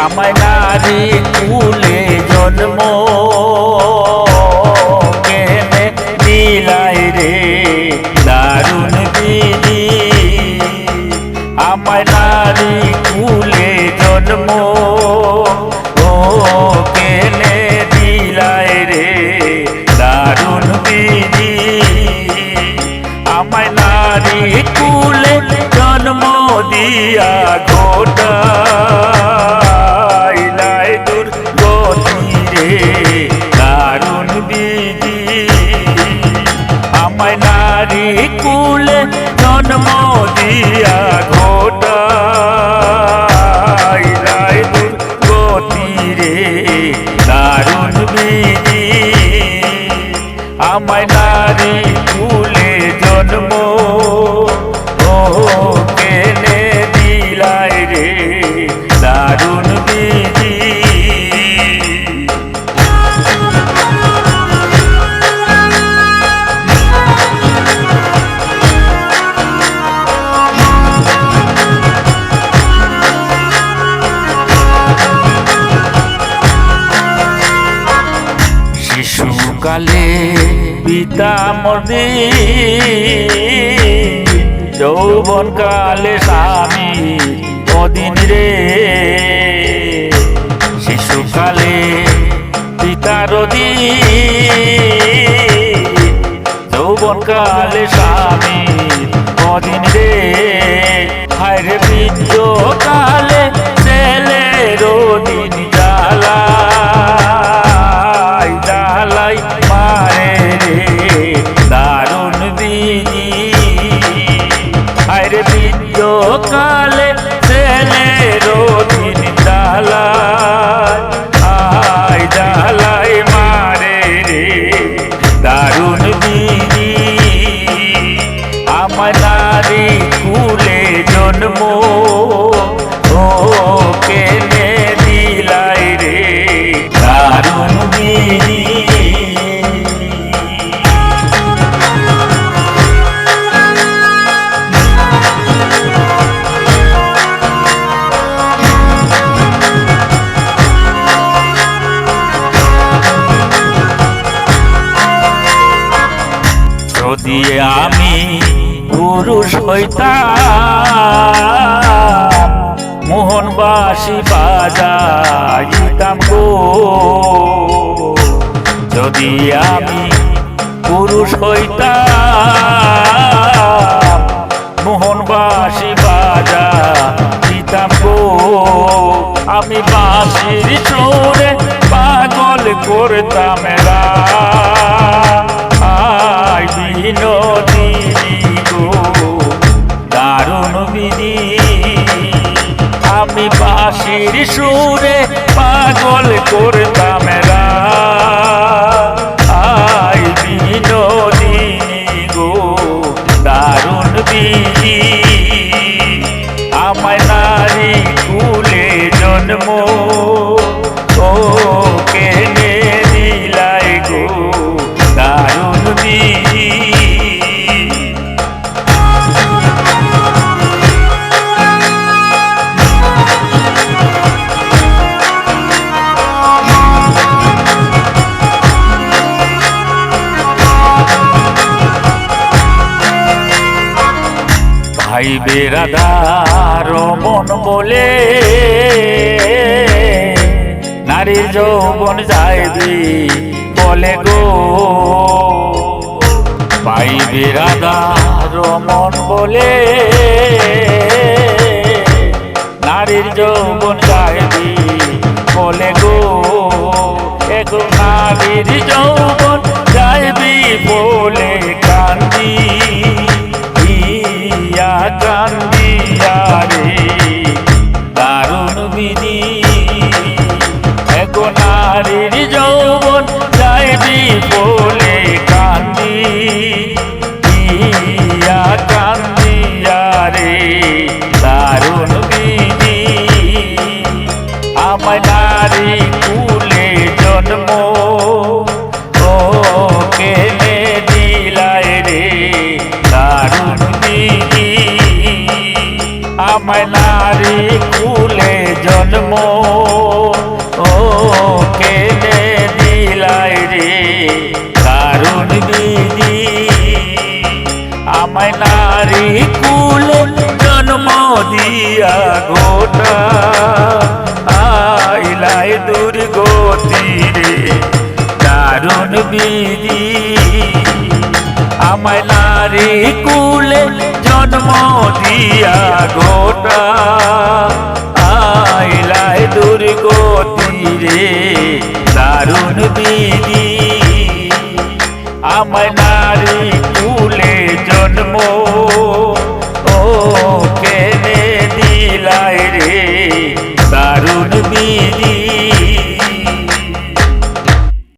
আমায় নারী কুলে জন্ম কুলে জন্ম দিয়া মর্দি যৌবন কালে স্বামী অদিন রে? শিশুকালে পিতার যৌবন কালে স্বামী অদিন রে? হায় রে বৃদ্ধ পুরুষ হইতাম, মোহনবাসী বাজাইতাম গো। যদি আমি পুরুষ হইতাম, মোহনবাসী বাজা দিতাম গো। আমি বাঁশির চোরে পাগল করতাম রা সুরে পাগল করতাম আই বিনোদিনী গো দারুণ বিধি আমায় নারী কুলে জন্ম ভাই বেরাদার মন বলে। নারীর যৌবন যাইবি বলে গো। ভাই বেরাদার মন বলে। নারীর যৌবন যাইবি বলে গো। এগো নারীর যৌবন যাইবি বলে কান্দি। I gun. আমায় নারী কুলে জন্ম। ও, কেনে দিলাই রে কারণ বিধি? আমায় নারী কুলে জন্ম দিয়া গোটা। আইলাই দুর্গতি রে কারণ বিধি? আমায় নারী কুলে জন্ম দিয়া গোটা আইলাই দুর্গতি রে দারুণ বিধি। আমায়